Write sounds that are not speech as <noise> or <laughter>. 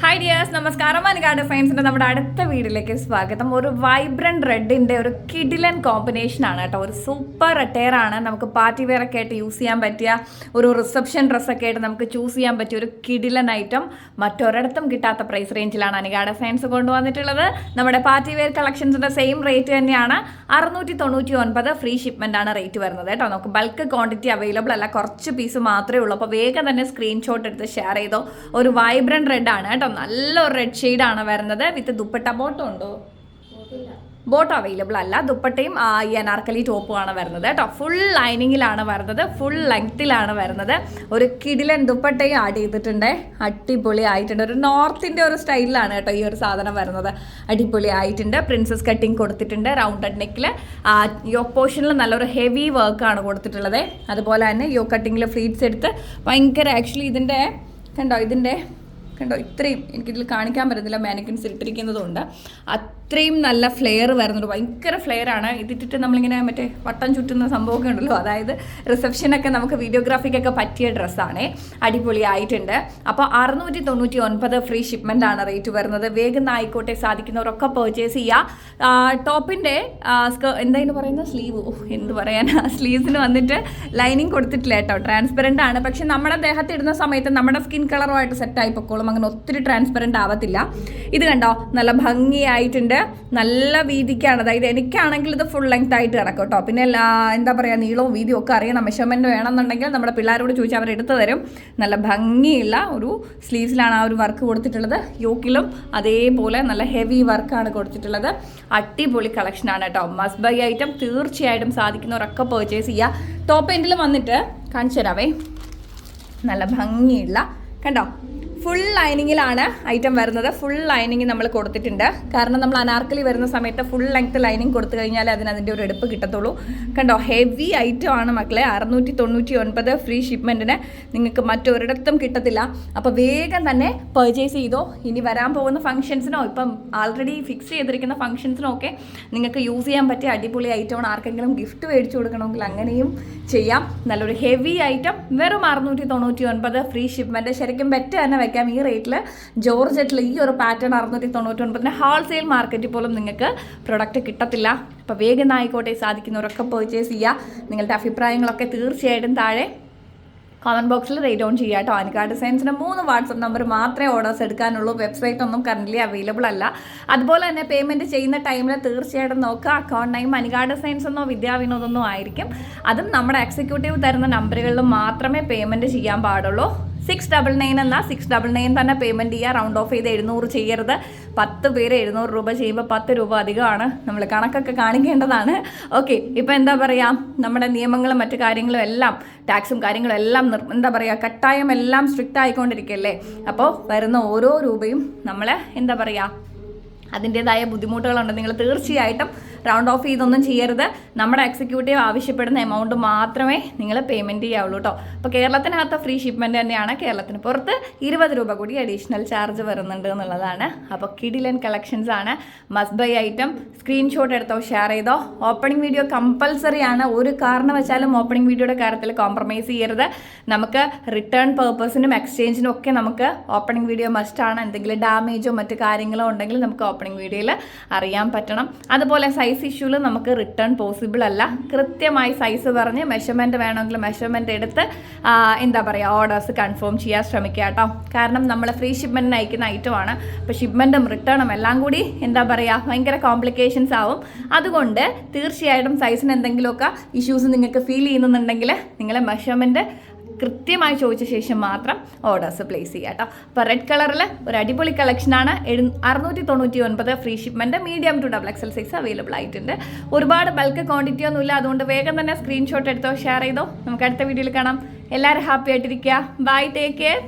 Hi dears നമസ്കാരം. അനുകാട് ഫൈൻസിന്റെ നമ്മുടെ അടുത്ത വീഡിയോയിലേക്ക് സ്വാഗതം. ഒരു വൈബ്രന്റ് റെഡിന്റെ ഒരു കിഡിലൻ കോമ്പിനേഷൻ ആണ് കേട്ടോ. ഒരു സൂപ്പർ അറ്റയർ ആണ്. നമുക്ക് പാർട്ടി വെയർ ഒക്കെ ആയിട്ട് യൂസ് ചെയ്യാൻ പറ്റിയ ഒരു റിസപ്ഷൻ ഡ്രസ്സൊക്കെ ആയിട്ട് നമുക്ക് ചൂസ് ചെയ്യാൻ പറ്റിയ ഒരു കിഡിലൻ ഐറ്റം മറ്റൊരിടത്തും കിട്ടാത്ത പ്രൈസ് റേഞ്ചിലാണ് അനുകാട് ഫൈൻസ് കൊണ്ടുവന്നിട്ടുള്ളത്. നമ്മുടെ പാർട്ടി വെയർ കളക്ഷൻസിന്റെ സെയിം റേറ്റ് തന്നെയാണ്. അറുന്നൂറ്റി തൊണ്ണൂറ്റി ഒൻപത് ഫ്രീ ഷിപ്മെന്റ് ആണ് റേറ്റ് വരുന്നത് കേട്ടോ. നമുക്ക് ബൾക്ക് ക്വാണ്ടിറ്റി അവൈലബിൾ അല്ല. കുറച്ച് പീസ് മാത്രമേ ഉള്ളൂ. അപ്പോൾ വേഗം തന്നെ സ്ക്രീൻഷോട്ട് എടുത്ത് ഷെയർ ചെയ്തോ. ഒരു വൈബ്രന്റ് റെഡ് ആണ് കേട്ടോ. നല്ലൊരു റെഡ് ആണ് വരുന്നത്. വിത്ത് ദുപ്പട്ട ബോട്ടോ ഉണ്ടോ? ബോട്ട് അവൈലബിൾ അല്ല. ദുപ്പട്ടയും ഈ അനാർക്കലി ടോപ്പും ആണ് വരുന്നത് കേട്ടോ. ഫുൾ ലൈനിങ്ങിലാണ് വരുന്നത്. ഫുൾ ലെങ്ത്തിലാണ് വരുന്നത്. ഒരു കിടിലൻ ദുപ്പട്ടയും ആഡ് ചെയ്തിട്ടുണ്ട്. അടിപൊളി ആയിട്ടുണ്ട് ഒരു നോർത്തിന്റെ ഒരു സ്റ്റൈലിലാണ് കേട്ടോ ഈ ഒരു സാധനം വരുന്നത്. അടിപൊളി ആയിട്ടുണ്ട് പ്രിൻസസ് കട്ടിങ് കൊടുത്തിട്ടുണ്ട് റൗണ്ട് നെക്കിൽ യോ പോർഷനിൽ നല്ലൊരു ഹെവി വർക്കാണ് കൊടുത്തിട്ടുള്ളത്. അതുപോലെ തന്നെ യോ കട്ടിങ്ങിൽ ഫ്ലീറ്റ്സ് എടുത്ത് ഭയങ്കര ആക്ച്വലി ഇതിന്റെ കണ്ടോ ഇതിന്റെ കണ്ടോ? ഇത്രയും എനിക്കിതിൽ കാണിക്കാൻ പറ്റുന്നില്ല. മാനക്കിൻസ് ഇട്ടിരിക്കുന്നതുകൊണ്ട്. അത്രയും നല്ല ഫ്ലെയർ വരുന്നുണ്ട്. ഭയങ്കര ഫ്ലെയർ ആണ്. ഇതിട്ടിട്ട് നമ്മളിങ്ങനെ മറ്റേ വട്ടം ചുറ്റുന്ന സംഭവമൊക്കെ ഉണ്ടല്ലോ. അതായത് റിസപ്ഷനൊക്കെ നമുക്ക് വീഡിയോഗ്രാഫിക്കൊക്കെ പറ്റിയ ഡ്രസ്സാണ് അടിപൊളിയായിട്ടുണ്ട്. അപ്പോൾ അറുന്നൂറ്റി തൊണ്ണൂറ്റി ഒൻപത് ഫ്രീ ഷിപ്മെന്റ് ആണ് റേറ്റ് വരുന്നത്. വേഗം ആയിക്കോട്ടെ. സാധിക്കുന്നവരൊക്കെ പർച്ചേസ് ചെയ്യുക ടോപ്പിന്റെ എന്തായിരുന്നു പറയുന്നത് സ്ലീവ്. എന്ത് പറയാൻ <laughs> സ്ലീവ്സിന് വന്നിട്ട് ലൈനിങ് കൊടുത്തിട്ടില്ല കേട്ടോ. ട്രാൻസ്പെറന്റ് ആണ്. പക്ഷെ നമ്മുടെ ദേഹത്ത് ഇടുന്ന സമയത്ത് നമ്മുടെ സ്കിൻ കളറുമായിട്ട് സെറ്റ് ആയി പൊക്കോളും. അങ്ങനെ ഒത്തിരി ട്രാൻസ്പെറന്റ് ആവത്തില്ല. ഇത് കണ്ടോ? നല്ല ഭംഗിയായിട്ടുണ്ട്. നല്ല വീതിക്കാണ്. അതായത് എനിക്കാണെങ്കിൽ ഇത് ഫുൾ ലെങ്ത് ആയിട്ട് കിടക്കും കേട്ടോ. പിന്നെ എല്ലാ- എന്താ പറയുക നീളവും വീതിയും ഒക്കെ അറിയണം. മെഷർമെന്റ് വേണമെന്നുണ്ടെങ്കിൽ നമ്മുടെ പിള്ളേരോട് ചോദിച്ചാൽ അവർ എടുത്തു തരും. നല്ല ഭംഗിയുള്ള ഒരു സ്ലീവ്സിലാണ് ആ ഒരു വർക്ക് കൊടുത്തിട്ടുള്ളത്. യോക്കിലും അതേപോലെ നല്ല ഹെവി വർക്കാണ് കൊടുത്തിട്ടുള്ളത്. അടിപൊളി കളക്ഷനാണ് കേട്ടോ. മസ്റ്റ് ബൈ ഐറ്റം തീർച്ചയായിട്ടും സാധിക്കുന്നവരൊക്കെ പർച്ചേസ് ചെയ്യുക ടോപ്പ് എൻഡിൽ വന്നിട്ട് കാണിച്ചു തരാവേ. നല്ല ഭംഗിയുള്ള കണ്ടോ? ഫുൾ ലൈനിങ്ങിലാണ് ഐറ്റം വരുന്നത്. ഫുൾ ലൈനിങ് നമ്മൾ കൊടുത്തിട്ടുണ്ട്. കാരണം നമ്മൾ അനാർക്കലി വരുന്ന സമയത്ത് ഫുൾ ലെങ്ത് ലൈനിങ് കൊടുത്തു കഴിഞ്ഞാൽ അതിന് അതിന്റെ ഒരു എടുപ്പ് കിട്ടത്തുള്ളൂ. കണ്ടോ ഹെവി ഐറ്റം ആണ് മക്കളെ. അറുന്നൂറ്റി തൊണ്ണൂറ്റി ഒൻപത് ഫ്രീ ഷിപ്മെന്റിന് നിങ്ങൾക്ക് മറ്റൊരിടത്തും കിട്ടത്തില്ല. അപ്പോൾ വേഗം തന്നെ പർച്ചേസ് ചെയ്തോ. ഇനി വരാൻ പോകുന്ന ഫംഗ്ഷൻസിനോ ഇപ്പം ആൾറെഡി ഫിക്സ് ചെയ്തിരിക്കുന്ന ഫംഗ്ഷൻസിനോ ഒക്കെ നിങ്ങൾക്ക് യൂസ് ചെയ്യാൻ പറ്റിയ അടിപൊളി ഐറ്റമാണ് ആർക്കെങ്കിലും ഗിഫ്റ്റ് മേടിച്ചു കൊടുക്കണമെങ്കിൽ അങ്ങനെയും ചെയ്യാം. നല്ലൊരു ഹെവി ഐറ്റം വെറും അറുന്നൂറ്റി തൊണ്ണൂറ്റി ഒൻപത് ഫ്രീ ഷിപ്മെന്റ് ശരിക്കും ബെറ്റ് തന്നെ വെക്കാം ഈ റേറ്റിൽ ജോർജറ്റിൽ ഈ ഒരു പാറ്റേൺ അറുന്നൂറ്റി തൊണ്ണൂറ്റി ഒൻപതിന് ഹോൾസെയിൽ മാർക്കറ്റിൽ പോലും നിങ്ങൾക്ക് പ്രൊഡക്റ്റ് കിട്ടത്തില്ല. അപ്പോൾ വേഗം ആയിക്കോട്ടെ സാധിക്കുന്നവരൊക്കെ പർച്ചേസ് ചെയ്യുക. നിങ്ങളുടെ അഭിപ്രായങ്ങളൊക്കെ തീർച്ചയായിട്ടും താഴെ കമന്റ് ബോക്സിൽ റേറ്റ് ഓൺ ചെയ്യുക കേട്ടോ. അനുകാട്ട് സയൻസിന് മൂന്ന് വാട്സപ്പ് നമ്പർ മാത്രമേ ഓർഡേഴ്സ് എടുക്കാനുള്ളൂ. വെബ്സൈറ്റ് ഒന്നും കറന്റ്ലി അവൈലബിൾ അല്ല. അതുപോലെ തന്നെ പേയ്മെന്റ് ചെയ്യുന്ന ടൈമിൽ തീർച്ചയായിട്ടും നോക്കുക. അക്കൗണ്ട് നെയിം അനികാട് സയൻസ് എന്നോ വിദ്യാവിനോദെന്നോ ആയിരിക്കും. അതും നമ്മുടെ എക്സിക്യൂട്ടീവ് തരുന്ന നമ്പറുകളിൽ മാത്രമേ പേയ്മെന്റ് ചെയ്യാൻ പാടുള്ളൂ. സിക്സ് ഡബിൾ നയൻ എന്നാൽ സിക്സ് ഡബിൾ നയൻ തന്നെ പേയ്മെന്റ് ചെയ്യുക റൗണ്ട് ഓഫ് ചെയ്ത് എഴുന്നൂറ് ചെയ്യരുത്. പത്ത് പേര് എഴുന്നൂറ് രൂപ ചെയ്യുമ്പോൾ പത്ത് രൂപ അധികമാണ്. നമ്മൾ കണക്കൊക്കെ കാണിക്കേണ്ടതാണ്. ഓക്കെ ഇപ്പോൾ എന്താ പറയുക നമ്മുടെ നിയമങ്ങളും മറ്റു കാര്യങ്ങളും എല്ലാം ടാക്സും കാര്യങ്ങളും എല്ലാം എന്താ പറയുക കട്ടായം എല്ലാം സ്ട്രിക്റ്റ് ആയിക്കൊണ്ടിരിക്കുകയല്ലേ അപ്പോൾ വരുന്ന ഓരോ രൂപയും നമ്മൾ എന്താ പറയുക അതിന്റെതായ ബുദ്ധിമുട്ടുകളുണ്ട്. നിങ്ങൾ തീർച്ചയായിട്ടും റൗണ്ട് ഓഫ് ചെയ്തൊന്നും ചെയ്യരുത്. നമ്മുടെ എക്സിക്യൂട്ടീവ് ആവശ്യപ്പെടുന്ന എമൗണ്ട് മാത്രമേ നിങ്ങൾ പേയ്മെന്റ് ചെയ്യാവുള്ളൂ കേട്ടോ അപ്പോൾ കേരളത്തിനകത്ത് ഫ്രീ ഷിപ്മെന്റ് തന്നെയാണ്. കേരളത്തിന് പുറത്ത് ഇരുപത് രൂപ കൂടി അഡീഷണൽ ചാർജ് വരുന്നുണ്ട് എന്നുള്ളതാണ്. അപ്പോൾ കിഡിലൻ കളക്ഷൻസ് ആണ്. മസ്റ്റ് ബൈ ഐറ്റം സ്ക്രീൻഷോട്ട് എടുത്തോ ഷെയർ ചെയ്തോ. ഓപ്പണിംഗ് വീഡിയോ കമ്പൽസറി ആണ്. ഒരു കാരണം വെച്ചാലും ഓപ്പണിംഗ് വീഡിയോയുടെ കാര്യത്തിൽ കോംപ്രമൈസ് ചെയ്യരുത്. നമുക്ക് റിട്ടേൺ പേർപ്പസിനും എക്സ്ചേഞ്ചിനും ഒക്കെ നമുക്ക് ഓപ്പണിംഗ് വീഡിയോ മസ്റ്റാണ് എന്തെങ്കിലും ഡാമേജോ മറ്റു കാര്യങ്ങളോ ഉണ്ടെങ്കിൽ നമുക്ക് ഓപ്പണിംഗ് വീഡിയോയിൽ അറിയാൻ പറ്റണം. അതുപോലെ സൈസ് ഇഷ്യൂവിൽ നമുക്ക് റിട്ടേൺ പോസിബിൾ അല്ല. കൃത്യമായി സൈസ് പറഞ്ഞ് മെഷർമെന്റ് വേണമെങ്കിൽ മെഷർമെന്റ് എടുത്ത് എന്താ പറയുക ഓർഡേഴ്സ് കൺഫേം ചെയ്യാൻ ശ്രമിക്കുക കേട്ടോ. കാരണം നമ്മൾ ഫ്രീ ഷിപ്മെന്റിന് അയക്കുന്ന ഐറ്റമാണ് അപ്പോൾ ഷിപ്മെന്റും റിട്ടേണും എല്ലാം കൂടി എന്താ പറയുക ഭയങ്കര കോംപ്ലിക്കേഷൻസ് ആവും. അതുകൊണ്ട് തീർച്ചയായിട്ടും സൈസിന് എന്തെങ്കിലുമൊക്കെ ഇഷ്യൂസ് നിങ്ങൾക്ക് ഫീൽ ചെയ്യുന്നുണ്ടെങ്കിൽ നിങ്ങൾ മെഷർമെന്റ് കൃത്യമായി ചോദിച്ച ശേഷം മാത്രം ഓർഡേഴ്സ് പ്ലേസ് ചെയ്യുക കേട്ടോ. അപ്പോൾ റെഡ് കളറിൽ ഒരു അടിപൊളി കളക്ഷനാണ് എഴു അറുന്നൂറ്റി തൊണ്ണൂറ്റി ഒൻപത് free shipment medium to double XL size available ആയിട്ടുണ്ട്. ഒരുപാട് ബൾക്ക് ക്വാണ്ടിറ്റി ഒന്നുമില്ല അതുകൊണ്ട് വേഗം തന്നെ സ്ക്രീൻഷോട്ട് എടുത്തോ ഷെയർ ചെയ്തോ. നമുക്ക് അടുത്ത വീഡിയോയിൽ കാണാം. എല്ലാവരും ഹാപ്പി ആയിട്ടിരിക്കുക. Bye take care